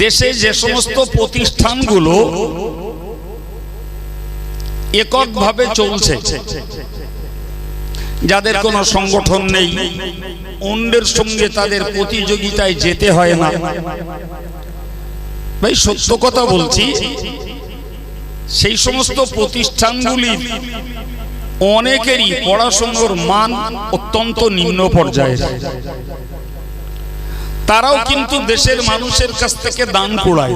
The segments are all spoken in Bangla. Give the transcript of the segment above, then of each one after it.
দেশে যে সমস্ত প্রতিষ্ঠানগুলো এককভাবে চলছে, যাদের কোনো সংগঠন নেই অন্যের সঙ্গে তাদের প্রতিযোগিতায় যেতে হয় না। ভাই, সত্য কথা বলছি, সেই সমস্ত প্রতিষ্ঠানগুলির অনেকেরই পড়াশোনার মান অত্যন্ত নিম্ন পর্যায়ে তারাও কিন্তু দেশের মানুষের কাছ থেকে দান কুড়ায়।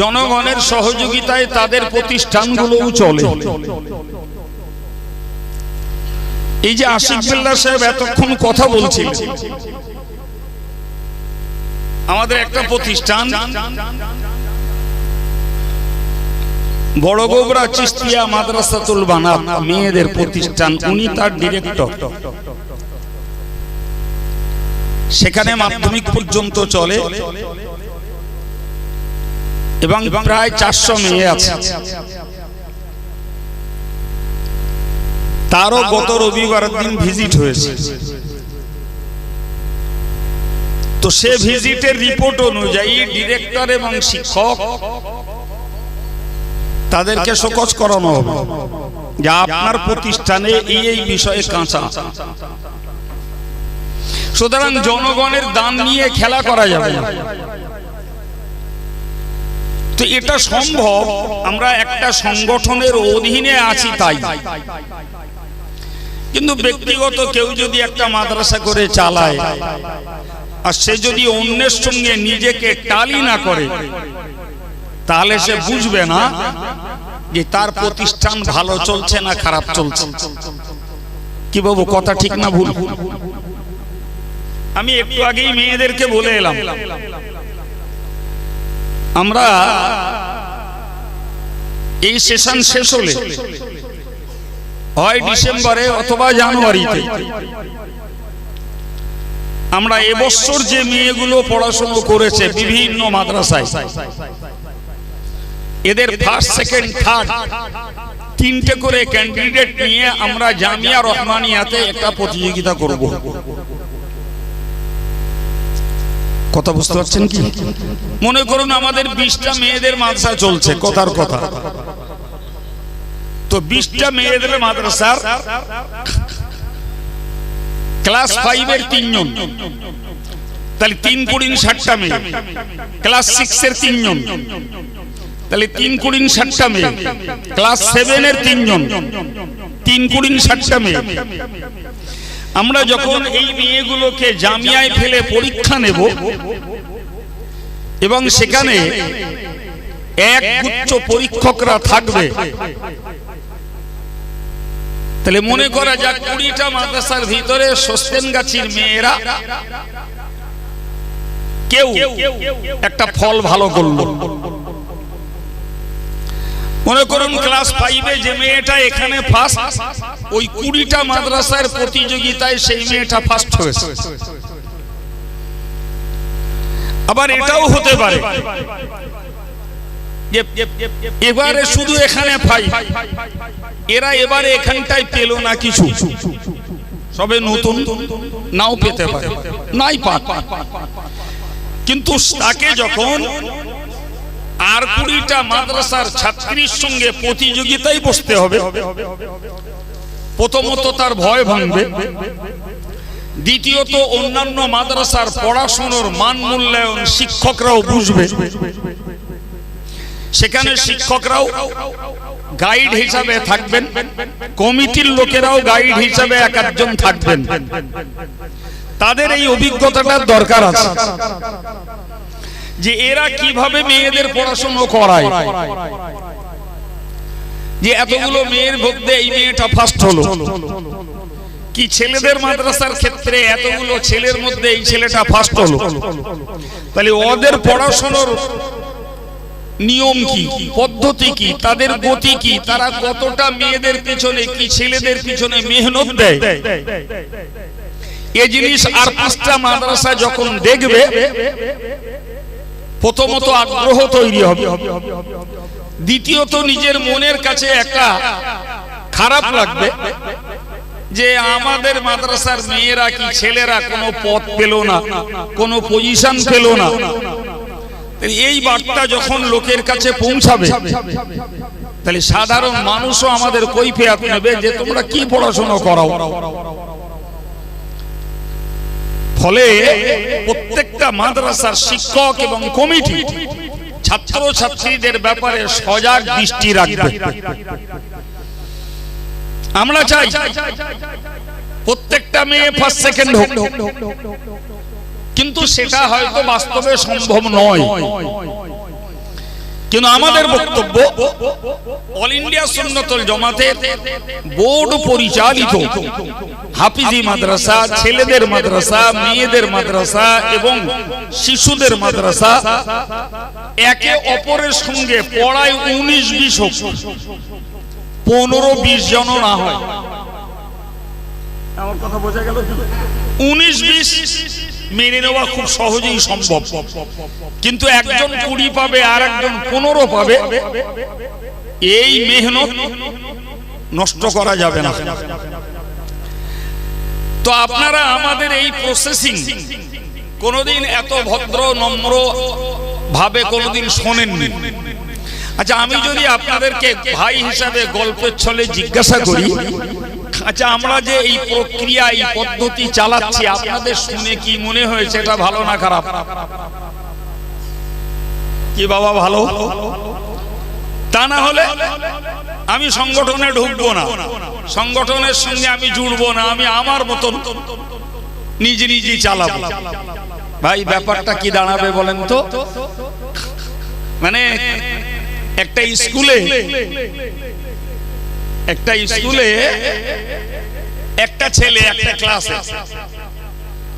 জনগণের সহযোগিতায় তাদের প্রতিষ্ঠানগুলোও চলে। এই যে আশিক বিল্লাহ সাহেব এতক্ষণ কথা বলছিল। আমাদের একটা প্রতিষ্ঠান বড় গোবরা চিস্তিয়া মাদ্রাসাতুল বানাত, মেয়েদের প্রতিষ্ঠান, উনি তার ডিরেক্টর সেখানে মাধ্যমিক পর্যন্ত চলে। এবং প্রায় চারশো মেয়ে আছে। তারও গত রবিবার দিন ভিজিট হয়েছে। তো সে ভিজিটের রিপোর্ট অনুযায়ী ডিরেক্টর এবং শিক্ষক তাদেরকে শোকজ করানো হবে। যে আপনার প্রতিষ্ঠানে এই এই বিষয়ে কাঁচা। সুতরাং জনগণের দান নিয়ে খেলা করা যাবে না। তো এটা সম্ভব আমরা একটা সংগঠনের অধীনে আছি তাই। কিন্তু ব্যক্তিগত কেউ যদি একটা মাদ্রাসা করে চালায় আর সে যদি অন্যের সঙ্গে নিজেকে টালি না করে তাহলে সে বুঝবে না যে তার প্রতিষ্ঠান ভালো চলছে না খারাপ চলছে। কি বাবু কথা ঠিক না ভুল? আমি একটু আগেই মেয়েদেরকে বলে এলাম। আমরা এই সেশন শেষ হলে, হয় ডিসেম্বরে অথবা জানুয়ারিতে, আমরা এবছর যে মেয়েগুলো পড়াশুনো করেছে বিভিন্ন মাদ্রাসায়, এদের ফার্স্ট সেকেন্ড থার্ড তিনটে করে ক্যান্ডিডেট নিয়ে আমরা জামিয়া রহমানিয়াতে একটা প্রতিযোগিতা করব। কথা বুঝতে পারছেন কি? মনে করুন আমাদের বিশটা মেয়েদের মাদ্রাসা চলছে, কথার কথা। তো বিশটা মেয়েদের মাদ্রাসার ক্লাস ফাইভের তিনজন, তাহলে তিন কুড়ি ষাটটা মেয়ে। ক্লাস সিক্স এর তিনজন, তাহলে তিন কুড়ি ষাটটা মেয়ে। ক্লাস সেভেনের তিনজন, তিন কুড়ি ষাটটা মেয়ে। আমরা যখন এই মেয়েগুলোকে জামিয়ায় ফেলে পরীক্ষা নেব, এবং সেখানে এক উচ্চ পরীক্ষকরা থাকবে, তাহলে মনে করা যাক কুড়িটা মাদ্রাসার ভিতরে সস্তেন গাছির মেয়েরা কেউ একটা ফল ভালো করল। মনে করুন ক্লাস ফাইভে যে মেয়েটা এখানে ফার্স্ট ওই কুড়িটা মাদ্রাসার প্রতিযোগিতায় সেই মেয়েটা ফার্স্ট হয়েছে। আবার এটাও হতে পারে। এবারে শুধু এখানে ফাইভ এরা এবারে এখানটায় পেল না কিছু। সবে নতুন, নাও পেতে পারে। নাই পাক কিন্তু তাকে যখন আর কুড়িটা মাদ্রাসার ছাত্রীর সঙ্গে প্রতিযোগিতায় বসতে হবে। প্রথমত তার ভয় ভাঙবে। দ্বিতীয়ত অন্যান্য মাদ্রাসার পড়াশোনার মান মূল্যায়ন শিক্ষকরাও বুঝবে। সেখানে শিক্ষকরাও গাইড হিসাবে থাকবেন। কমিটির লোকেরাও গাইড হিসাবে এক একজন থাকবেন। তাদের এই অভিজ্ঞতাটার দরকার আছে। যে এরা কীভাবে মেয়েদের পড়াশোনা করায়? যে এতগুলো মেয়ের মধ্যে এই মেয়েটা ফার্স্ট হলো। কি ছেলেদের মাদ্রাসার ক্ষেত্রে এতগুলো ছেলের মধ্যে এই ছেলেটা ফার্স্ট হলো। তাহলে ওদের পড়াশোনার নিয়ম কি? পদ্ধতি কি? তাদের গতি কি? তারা কতটা মেয়েদের পিছনে কি ছেলেদের পিছনে মেহনত দেয়? এ জিনিস আর পাঁচটা মাদ্রাসা যখন দেখবে প্রথমত আগ্রহ তৈরি হবে। দ্বিতীয়ত নিজের মনের কাছে একটা খারাপ লাগবে যে আমাদের মাদ্রাসার মেয়েরা কি ছেলেরা কোনো পথ পেল না, কোনো পজিশন পেল না। এই বার্তা যখন লোকের কাছে পৌঁছাবে, তাহলে সাধারণ মানুষও আমাদের কৈফিয়াত নেবে যে তোমরা কি পড়াশোনা করাও। ফলে প্রত্যেকটা মাদ্রাসার শিক্ষক এবং কমিটি ছাত্র ছাত্রীদের ব্যাপারে সজাগ দৃষ্টি রাখবে। আমরা চাই প্রত্যেকটা মেয়ে ফার্স্ট সেকেন্ড হোক। কিন্তু সেটা হয়তো বাস্তবে সম্ভব নয়। কিন্তু আমাদের বক্তব্য, অল ইন্ডিয়া সুন্নতল জমাতের বোর্ড পরিচালিত। হাফিজি মাদ্রাসা ছেলেদের মাদ্রাসা মেয়েদের মাদ্রাসা এবং শিশুদের মাদ্রাসা। একে অপরের সঙ্গে পড়ায় উনিশ বিশ হোক। পনেরো বিশ জন না হয়। আমার কথা বোঝা গেল উনিশ বিশ মেনে নেওয়া খুব সহজেই সম্ভব। কিন্তু একজন কুড়ি পাবে আর একজন পনেরো পাবে। এই মেহনত নষ্ট করা যাবে না। তো আপনারা আমাদের এই প্রসেসিং কোনোদিন এত ভদ্র, নম্র ভাবে কোনোদিন শোনেননি। আচ্ছা আমি যদি আপনাদেরকে ভাই হিসাবে গল্পের ছলে জিজ্ঞাসা করি আচ্ছা আমরা যে এই প্রক্রিয়া, এই পদ্ধতি চালাচ্ছি, আপনাদের শুনে কি মনে হয়েছে এটা ভালো না খারাপ? কি বাবা, ভালো? তা না হলে আমি সংগঠনে ঢুকবো না। সংগঠনের সঙ্গে আমি জুড়বো না, আমি আমার মতন নিজে নিজে চালাবো। ভাই, ব্যাপারটা কি দাঁড়াবে বলেন তো? মানে একটা স্কুলে একটা স্কুলে একটা ছেলে, একটা ক্লাসে।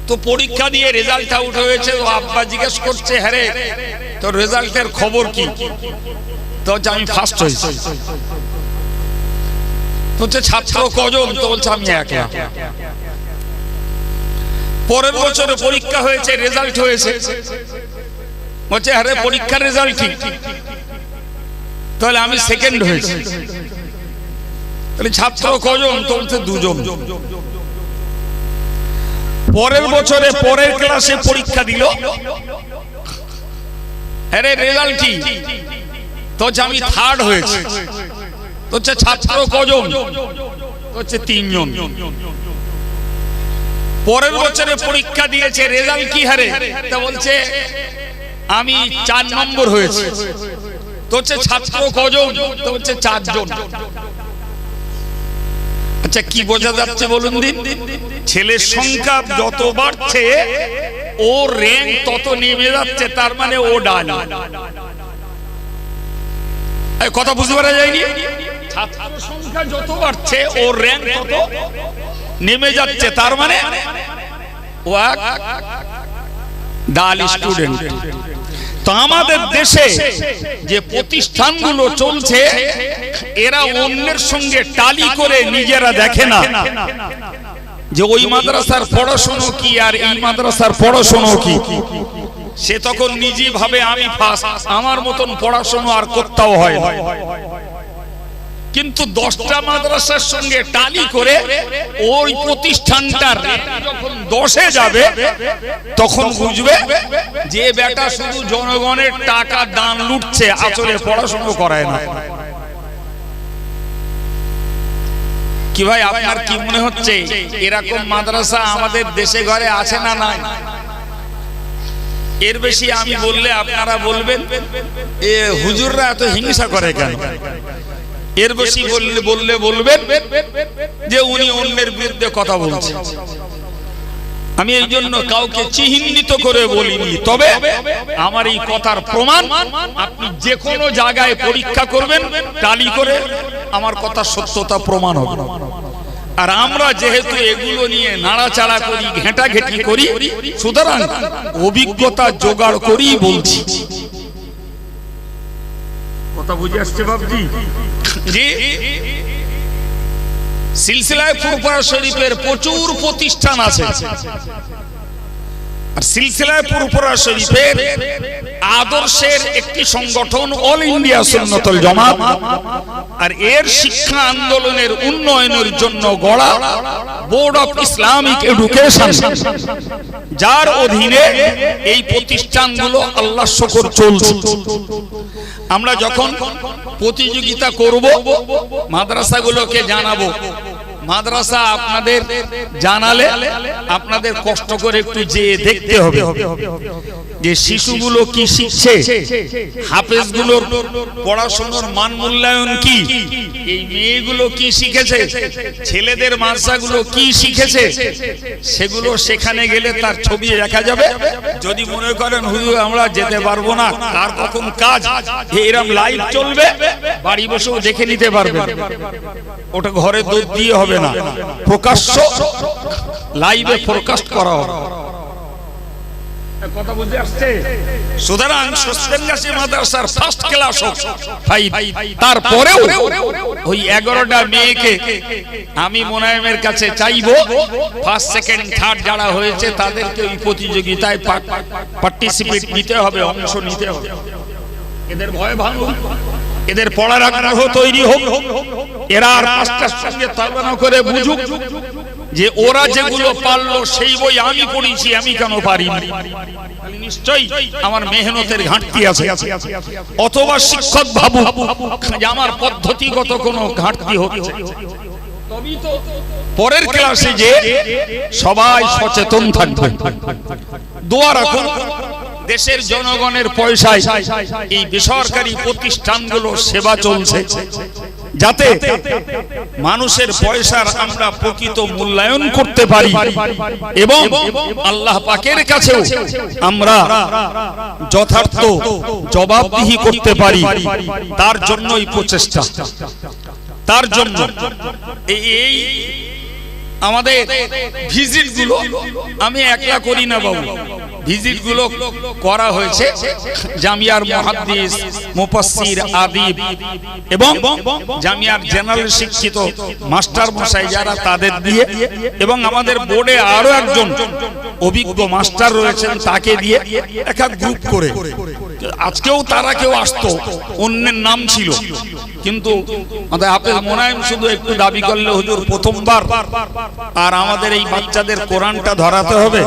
তো পরীক্ষা দিয়ে রেজাল্ট আউট হয়েছে, ও আব্বা জিজ্ঞেস করছে হ্যারে তোর রেজাল্টের খবর কি? তো আমি ফার্স্ট হয়েছি। তো হচ্ছে ছাত্র কজন? তো বলছে আমি একা। পরের বছরে পরীক্ষা হয়েছে রেজাল্ট হয়েছে। বলছে আরে পরীক্ষার রেজাল্ট ঠিক। তাহলে আমি সেকেন্ড হয়েছি। তাহলে ছাত্র কজন? তো বলছে দুজন। পরের বছরে পরের ক্লাসে পরীক্ষা দিল। আরে রেজাল্ট কি তো আমি থার্ড হয়েছি। হচ্ছে ছাত্র কজন? হচ্ছে তিনজন। পরের বছরে পরীক্ষা দিয়েছে রেজাল্ট কি হারে? তা বলছে, আমি চার নম্বর হয়েছে। ছাত্র কজন? তো হচ্ছে চারজন। আচ্ছা কি বোঝা যাচ্ছে বলুন দিন? ছেলের সংখ্যা যত বাড়ছে, ও র্যাঙ্ক তত নেমে যাচ্ছে, তার মানে ও ডাল কথা বুঝতে পারা যায়নি? ছাত্র সংখ্যা যত বাড়ছে, ও র্যাঙ্ক তত নেমে যাচ্ছে। তার মানে ও এক ডাল স্টুডেন্ট তো আমাদের দেশে যে প্রতিষ্ঠানগুলো চলছে, এরা অন্যের সঙ্গে টালি করে নিজেরা দেখে না। যে ওই মাদ্রাসার পড়াশোনা কি আর এই মাদ্রাসার পড়াশোনা কি? সে তখন নিজে ভাবে, আমি ফার্স্ট আমার মতন পড়াশোনা আর করতেও হয় কিন্তু দশটা মাদ্রাসার সঙ্গে টালি করে ওই প্রতিষ্ঠানটার দশে যাবে, তখন বুঝবে যে বেটা শুধু জনগণের টাকা দান লুটছে, আসলে পড়াশুনো করায় না। কি ভাই, আপনার কি মনে হচ্ছে এরকম মাদ্রাসা আমাদের দেশে ঘরে আছে না নাই? এর বেশি আমি বললে আপনারা বলবেন, এ হুজুররা এত হিংসা করে কেন? এর বেশি বললে বললে বলবেন যে উনি অন্যের বিরুদ্ধে কথা বলছেন। আমি এই জন্য কাউকে চিহ্নিত করে বলিনি। তবে আমার এই কথার প্রমাণ আপনি যে কোনো জায়গায় পরীক্ষা করবেন, টালি করে আমার কথা সত্যতা প্রমাণ হবে। আর আমরা যেহেতু এগুলো নিয়ে নাড়াচাড়া করি ঘেঁটা ঘেঁটি করি, সুতরাং অভিজ্ঞতা জোগাড় করেই বলছি। আদর্শের একটি সংগঠন অল ইন্ডিয়া সুন্নতল জামাত আর এর শিক্ষা আন্দোলনের উন্নয়নের জন্য গড়া বোর্ড অফ ইসলামিক এডুকেশন যার অধীনে এই প্রতিষ্ঠানগুলো আল্লাহ শকর চলছে। আমরা যখন প্রতিযোগিতা করব মাদ্রাসাগুলোকে জানাব। মাদ্রাসা আপনাদের জানালে আপনাদের কষ্ট করে একটু যেয়ে দেখতে হবে যে শিশুগুলো কি শিখছে, হাফেজগুলোর পড়াশোনার মান মূল্যায়ন কি, এই মেয়েগুলো কি শিখেছে, ছেলেদের মাদ্রাসাগুলো কি শিখেছে, সেগুলো সেখানে গেলে তার ছবি দেখা যাবে, যদি মনে করেন, হুজুর, আমরা যেতে পারব না, কার কখন কাজ? এরম লাইভ চলবে, বাড়ি বসেও দেখে নিতে পারবে। ওটা ঘরে দুধ দিয়ে হবে। না। প্রকাশ্য লাইভে ফোরকাস্ট করা হবে। কথা বুঝতে আসছে? সুতরাং সস্তেনগাছি মাদ্রাসার ফার্স্ট ক্লাস হোক ফাইভ তারপরেও ওই এগারোটা মেয়েকে আমি মোনায়েমের কাছে চাইব ফার্স্ট সেকেন্ড থার্ড যারা হয়েছে তাদেরকে ওই প্রতিযোগিতায় পার্টিসিপেট নিতে হবে অংশ নিতে হবে। এদের ভয় ভাঙুন এদের পড়ার আগ্রহ তৈরি হোক। এরা আর পাঁচটার সঙ্গে তালবানা করে বুঝুক যে ওরা যেগুলো পারল সেই বই আমি পড়েছি, আমি কেন পারি নিশ্চয়ই আমার মেহনতের ঘাটতি আছে। অথবা শিক্ষক ভাবু যে আমার পদ্ধতিগত কোনো ঘাটতি পরের ক্লাসে যে সবাই সচেতন দেশের জনগণের পয়সায় এই বেসরকারি প্রতিষ্ঠানগুলো সেবা চলছে। যাতে মানুষের পয়সার আমরা প্রকৃত মূল্যায়ন করতে পারি। এবং আল্লাহ পাকের কাছেও আমরা যথার্থ জবাবদিহি করতে পারি। তার জন্যই প্রচেষ্টা। তার জন্য এই আমাদের ভিজিটগুলো আমি একলা করি না বাবু। ভিজিটগুলো করা হয়েছে। জামিয়ার মহাদ্দিস, মুফাসসির আদিব এবং জামিয়ার জেনারেল শিক্ষিত মাস্টার মশাই যারা তাদের দিয়ে এবং আমাদের বোর্ডে আরও একজন অভিজ্ঞ মাস্টার রয়েছেন তাকে দিয়ে এক এক গ্রুপ করে। আজকেও তারা কেউ আসতো, অন্যের নাম ছিল। কিন্তু হাফেজ মোনায়েম শুধু একটু দাবি করলে হুজুর প্রথমবার। আর আমাদের এই বাচ্চাদের কোরআনটা ধরাতে হবে।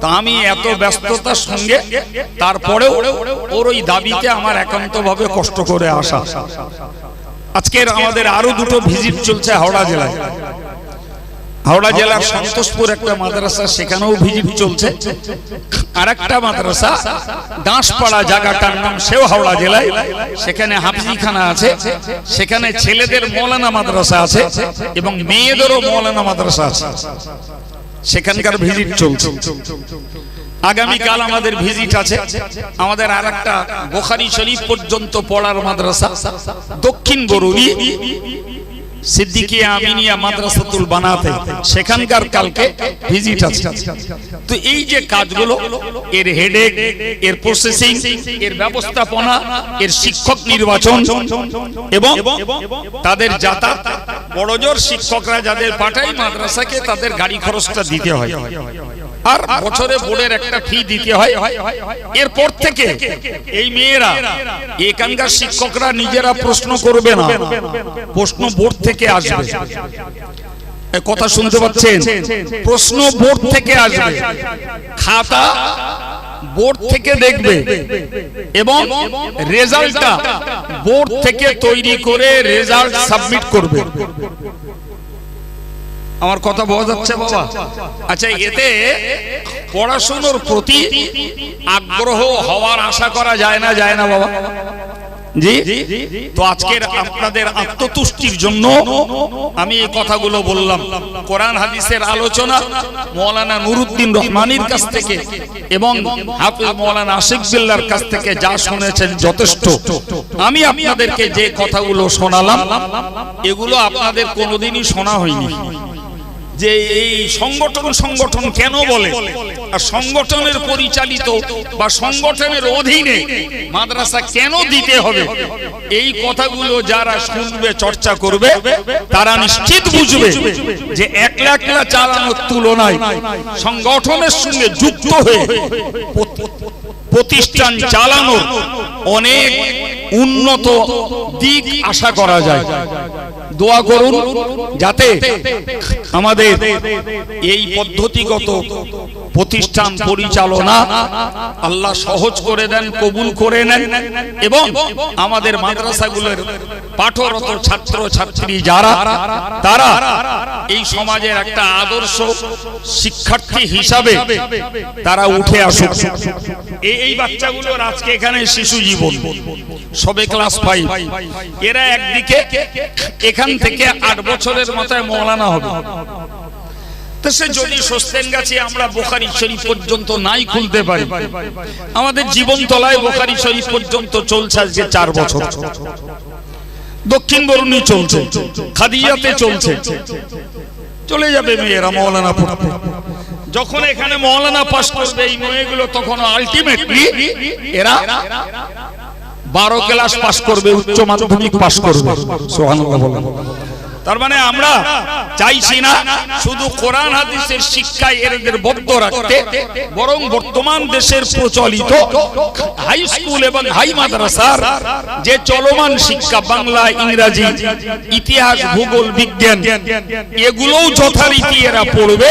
তা আমি এত ব্যস্ততার সঙ্গে তারপরেও ওর ওই দাবিতে আমার একান্ত ভাবে কষ্ট করে আসা। আজকের আমাদের আরও দুটো ভিজিট চলছে হাওড়া জেলায়। হাওড়া জেলার সন্তোষপুর একটা মাদ্রাসা, সেখানেও ভিজিট চলছে। আর একটা মাদ্রাসা, দাঁশপাড়া জায়গাটার নাম সেও হাওড়া জেলায়। সেখানে হাফিজিখানা আছে, সেখানে ছেলেদের মৌলানা মাদ্রাসা আছে এবং মেয়েদেরও মৌলানা মাদ্রাসা আছে। সেখানকার ভিজিট চলছে। আগামীকাল আমাদের ভিজিট আছে। আমাদের আর একটা বোখারি শরীফ পর্যন্ত পড়ার মাদ্রাসা। দক্ষিণ বরুণী সিদ্দিকিয়া আমিনিয়া মাদ্রাসাতুল বানাতে। সেখানকার কালকে ভিজিট আছে। তো এই যে কাজগুলো এর হেডেক এর প্রসেসিং এর ব্যবস্থাপনা এর শিক্ষক নির্বাচন এবং তাদের যাতায়াত বড়জোর শিক্ষকরা যাদের পাঠায় মাদ্রাসাকে, তাদের গাড়ি খরচটা দিতে হয়। আর বছরে বোর্ডের একটা ফি দিতে হয়। এরপর থেকে এই মেয়েরা, এখানকার শিক্ষকরা নিজেরা প্রশ্ন করবে না। প্রশ্ন বোর্ড থেকে আসবে। কথা শুনতে পাচ্ছেন? প্রশ্ন বোর্ড থেকে আসবে। খাতা বোর্ড থেকে দেখবে এবং রেজাল্টটা বোর্ড থেকে তৈরি করে রেজাল্ট সাবমিট করবে। আমার কথা বোঝা যাচ্ছে বাবা? আচ্ছা এতে পড়াশোনার প্রতি আগ্রহ হওয়ার আশা করা যায় না যায় না বাবা? জি? তো আজকের আপনাদের আত্মতুষ্টির আমি এই কথাগুলো বললাম। কোরআন হাদিসের আলোচনা মৌলানা নুরুদ্দিন কাছ থেকে এবং কাছ থেকে যা শুনেছেন যথেষ্ট। আমি আপনাদেরকে যে কথাগুলো শোনালাম, এগুলো আপনাদের কোনোদিনই শোনা হয়নি। যে এই সংগঠন সংগঠন কেন বলে? আর সংগঠনের পরিচালিত বা সংগঠনের অধীনে মাদ্রাসা কেন দিতে হবে? এই কথাগুলো যারা শুনবে, চর্চা করবে, তারা নিশ্চিত বুঝবে যে একলা একলা চালানোর তুলনায় সংগঠনের সঙ্গে যুক্ত হয়ে প্রতিষ্ঠান চালানোর অনেক উন্নত দিক আশা করা যায়। দোয়া করুন, যাতে আমাদের এই পদ্ধতিগত প্রতিষ্ঠান পরিচালনা আল্লাহ সহজ করে দেন, কবুল করে নেন এবং আমাদের মাদ্রাসাগুলোর পাঠরত ছাত্র ছাত্রী যারা, তারা এই সমাজের একটা আদর্শ শিক্ষার্থী হিসাবে তারা উঠে আসুক। এই- বাচ্চাগুলোর আজকে এখানে শিশু জীবন। সবে ক্লাস ফাইভ। এরা একদিকে এখান থেকে আট বছরের মাথায় মৌলানা হবে। তো সে যদি আমরা পর্যন্ত নাই খুলতে আমাদের শরীফ পর্যন্ত চলছে দক্ষিণ বরুণী চলছে খাদিয়াতে চলছে। চলে যাবে মেয়েরা মৌলানা পড়তে। যখন এখানে মৌলানা পাশ করবে এই মেয়েগুলো, তখন আলটিমেটলি এরা বারো ক্লাস পাশ করবে, উচ্চ মাধ্যমিক পাশ করবে। বলেন। তার মানে আমরা চাইছি না শুধু কোরআন হাদিসের শিক্ষায় এদের বদ্ধ রাখতে, বরং বর্তমান দেশের প্রচলিত হাই স্কুল এবং হাই মাদ্রাসার যে চলমান শিক্ষা, বাংলা, ইংরাজি, ইতিহাস, ভূগোল, বিজ্ঞান, এগুলোও যথারীতি এরা পড়বে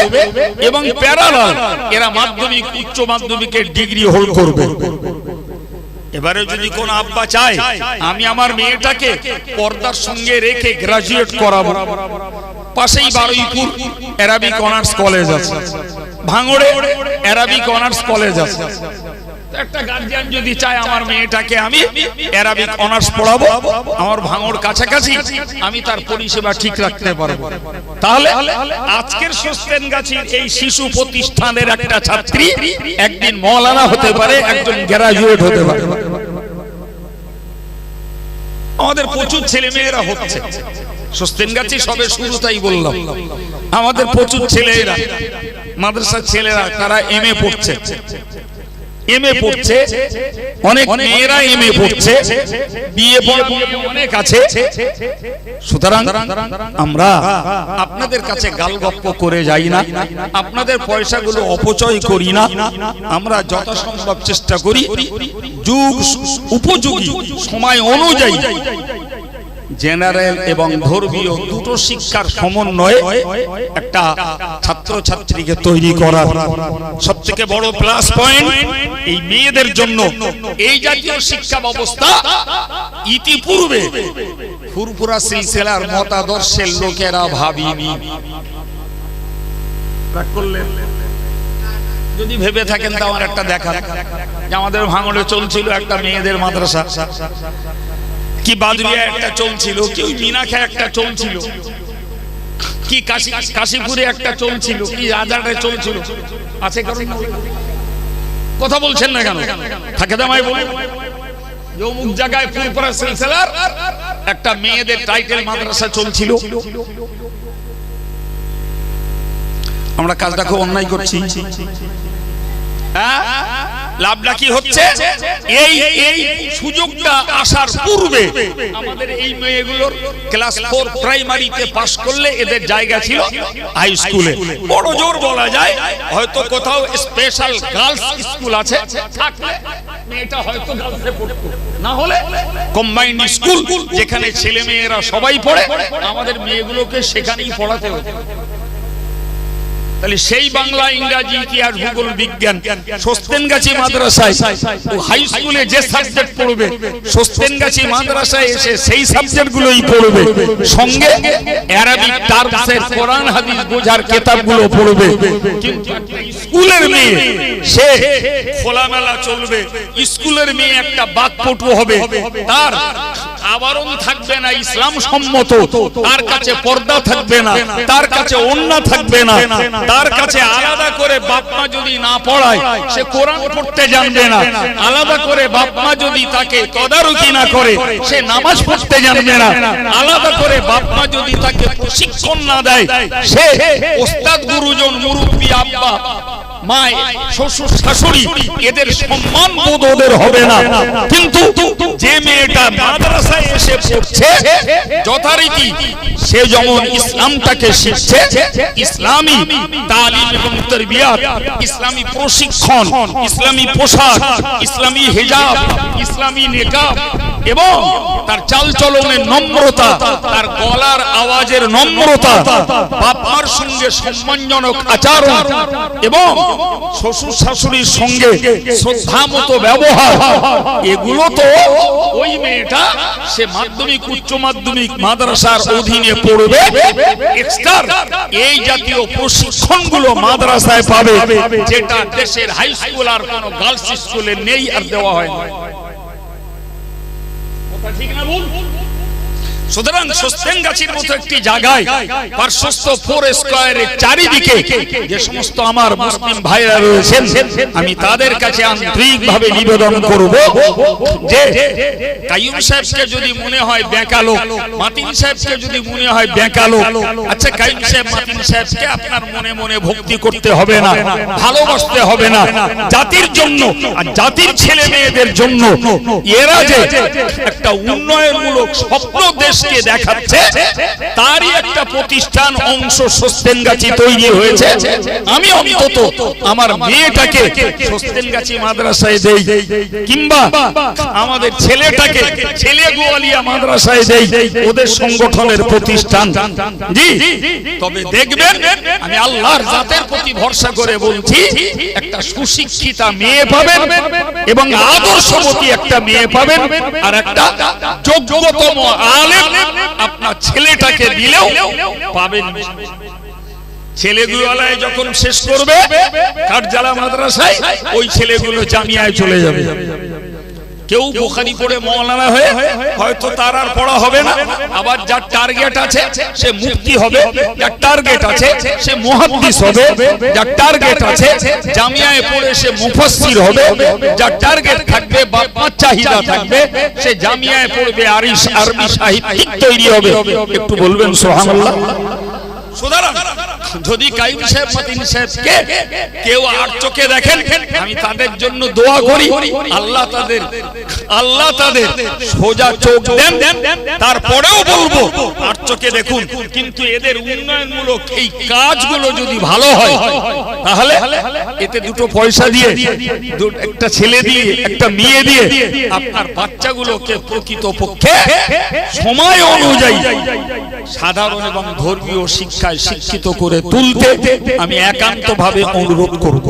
এবং প্যারালাল এরা মাধ্যমিক, উচ্চ মাধ্যমিকের ডিগ্রি হোল্ড করবে। এবারে যদি কোন আব্বা চায়, আমি আমার মেয়েটাকে পর্দার সঙ্গে রেখে গ্রাজুয়েট করাবো। পাশেই বারুইপুর অ্যারাবিক অনার্স কলেজ আছে। ভাঙড়ে অ্যারাবিক অনার্স কলেজ আছে। যদি আমার মেয়েটাকে আমি অনার্স পড়াবো, আমার ভাঙড় কাছাকাছি, আমি তার পরিষেবা ঠিক রাখতে আজকের শিশু প্রতিষ্ঠানের একদিন হতে পারে, একজন গ্রাজুয়েট হতে পারে। আমাদের প্রচুর ছেলে মেয়েরা হচ্ছে। সস্তেন গাছি সবে শুরু, তাই বললাম। আমাদের প্রচুর ছেলেরা, মাদ্রাসার ছেলেরা, তারা এম এ পড়ছে। এম এ পড়ছে। অনেক মেয়েরা এম এ পড়ছে। বিয়ে পড়া অনেক আছে। সুতরাং আমরা আপনাদের কাছে গালগপ্প করে যাই না। আপনাদের পয়সাগুলো অপচয় করি না। আমরা যথাসম্ভব চেষ্টা করি। যুগ উপযোগী। সময় অনুযায়ী। জেনারেল এবং ধর্মীয় দুটো শিক্ষার সমন্বয়ে একটা ছাত্র ছাত্রীকে তৈরি করা সব থেকে বড় প্লাস পয়েন্ট এই মেয়েদের জন্য এই জাতীয় শিক্ষা ব্যবস্থা ইতিপূর্বে ফুরফুরা সিলসিলার মতাদর্শের লোকেরা ভাবিনি? যদি ভেবে থাকেন তো আমার একটা দেখা আমাদের ভাঙড়ে চলছিল একটা মেয়েদের মাদ্রাসা। কি বাদুরিয়া একটা চলছিল? কি ওই মিনাখা একটা চলছিল? কি কাশি কাশীপুরে একটা চলছিল? কি রাজারে চলছিল? আছে কারণ কথা বলছেন না কেন? থাকে দামাই বলে অমুক জায়গায় ফুরপুরা সিলসিলার একটা মেয়েদের টাইটেল মাদ্রাসা চলছিল। আমরা কাজটা খুব অন্যায় করছি। হ্যাঁ? লাভটা কি হচ্ছে? এই এই সুযোগটা আসার পূর্বে আমাদের এই মেয়েগুলোর ক্লাস ফোর প্রাইমারিতে পাশ করলে এদের জায়গা ছিল হাই স্কুলে। বড় জোর বলা যায়, হয়তো কোথাও স্পেশাল গার্লস স্কুল আছে। থাকলে মেয়েটা হয়তো গার্লসে পড়তো। না হলে কম্বাইন্ড স্কুল যেখানে ছেলে মেয়েরা সবাই পড়ে, আমাদের মেয়েগুলোকে সেখানেই পড়াতে হতো। তাহলে সেই বাংলা ইংরাজি ইতিহাস ভূগোল বিজ্ঞান সস্তেনগাছি মাদ্রাসায় হাই স্কুলে যে সাবজেক্ট পড়বে সস্তেনগাছি মাদ্রাসায় এসে সেই সাবজেক্ট গুলোই পড়বে। সঙ্গে অ্যারাবিক টার্মসের কোরআন হাদিস বোঝার কিতাবগুলো পড়বে। কিন্তু স্কুলের মেয়ে সে খোলামেলা চলবে। স্কুলের মেয়ে একটা বাকপটু হবে। তার আবরণ থাকবে না, ইসলাম সম্মত। তার কাছে পর্দা থাকবে না, তার কাছে অন্যা থাকবে না, তার কাছে আলাদা করে বাপমা যদি না পড়ায়, সে কোরআন পড়তে জানবে না। আলাদা করে বাপমা যদি তাকে তদারকি না করে, সে নামাজ পড়তে জানবে না। আলাদা করে বাপমা যদি তাকে প্রশিক্ষণ না দেয়, সে ওস্তাদ গুরুজন, মুরব্বী আব্বা মায় শ্বশুর শাশুড়ি এদের সম্মান বোধ ওদের হবে না। কিন্তু যে মেয়েটা মাদ্রাসায় এসে পড়ছে যথারীতি সে যেমন ইসলামটাকে শিখছে ইসলামী তালিম এবং তরবিয়াত ইসলামী প্রশিক্ষণ ইসলামী পোশাক ইসলামী হেজাব ইসলামী নেকাব এবং তার চালচলনের নম্রতা, তার গলার আওয়াজের নম্রতা, বাপমার সঙ্গে সম্মানজনক আচরণ এবং শ্বশুর শাশুড়ির সঙ্গে শ্রদ্ধা মতো ব্যবহার, এগুলো তো ওই মেয়েটা সে মাধ্যমিক, উচ্চ মাধ্যমিক মাদ্রাসার অধীনে পড়বে এই জাতীয় প্রশিক্ষণগুলো মাদ্রাসায় পাবে, যেটা দেশের হাই স্কুল আর কোন গার্লস স্কুলে নেই আর দেওয়া হয় না। ঠিক না ভুল? সুতরাং সস্তেনগাছির মতো একটি জায়গায় পার্শ্বস্থ ফোর স্কোয়ারের চারিদিকে যে সমস্ত আমার মুসলিম ভাইরা রয়েছেন আমি তাদের কাছে আন্তরিকভাবে নিবেদন করব যে কাইয়ুম সাহেবকে যদি মনে হয় বেকালো মাতিন সাহেবকে যদি মনে হয় বেকালো আচ্ছা কাইয়ুম সাহেব মাতিন সাহেবকে আপনার মনে মনে ভক্তি করতে হবে না ভালোবাসতে হবে না জাতির জন্য আর জাতির ছেলে মেয়েদের জন্য এরা যে একটা উন্নয়নমূলক স্বপ্ন দেশকে দেখাচ্ছে। তারই একটা প্রতিষ্ঠান অংশ সস্তেনগাছি তৈরি হয়েছে। আমি অন্তত আমার মেয়েটাকে সস্তেনগাছি মাদ্রাসায় দেই। কিংবা আমাদের ছেলেটাকে ছেলে গোয়ালিয়া মাদ্রাসায় দেই। ওদের সংগঠনের প্রতিষ্ঠান। জি। তবে দেখবেন আমি আল্লাহর জাতের প্রতি ভরসা করে বলছি একটা সুশিক্ষিতা মেয়ে পাবেন এবং আদর্শবতী একটা মেয়ে পাবেন আর একটা যোগ্যতম আলেম আপনার ছেলেটাকে দিলেও পাবেন ছেলেগুলোলায় যখন শেষ করবে, কাঠজালা মাদ্রাসায় ওই ছেলেগুলো জামিয়ায় চলে যাবে। কেউ বোখারি পড়ে মৌলানা হয়ে হয়তো তার আর পড়া হবে না, আবার যার টার্গেট আছে, সে মুক্তি হবে, যার টার্গেট আছে, সে মুহাদ্দিস হবে, যার টার্গেট আছে, জামিয়ায় পড়ে সে মুফাসসির হবে, যার টার্গেট থাকবে বাপমার চাহিদা থাকবে সে জামিয়ায় পড়বে আরবি সাহিত্যিক তৈরি হবে। একটু বলবেন সুবহানাল্লাহ। সুতরাং যদি কাইম সাহেব, মতিন সাহেবকে কেউ আর চোখে দেখেন? আমি তাদের জন্য দোয়া করি। আল্লাহ তাদের আল্লাহ তাদের সোজা চোখ দেন। তারপরেও বলব আর চোখে দেখুন। কিন্তু এদের উন্নয়নমূলক এই কাজগুলো যদি ভালো হয়, তাহলে এতে দুটো পয়সা দিয়ে একটা ছেলে দিয়ে, একটা মেয়ে দিয়ে আপনার বাচ্চাগুলোকে প্রকৃত পক্ষে সময় অনুযায়ী সাধারণ এবং ধর্মীয় শিক্ষায় শিক্ষিত করে তুলতে আমি একান্ত ভাবে অনুরোধ করব।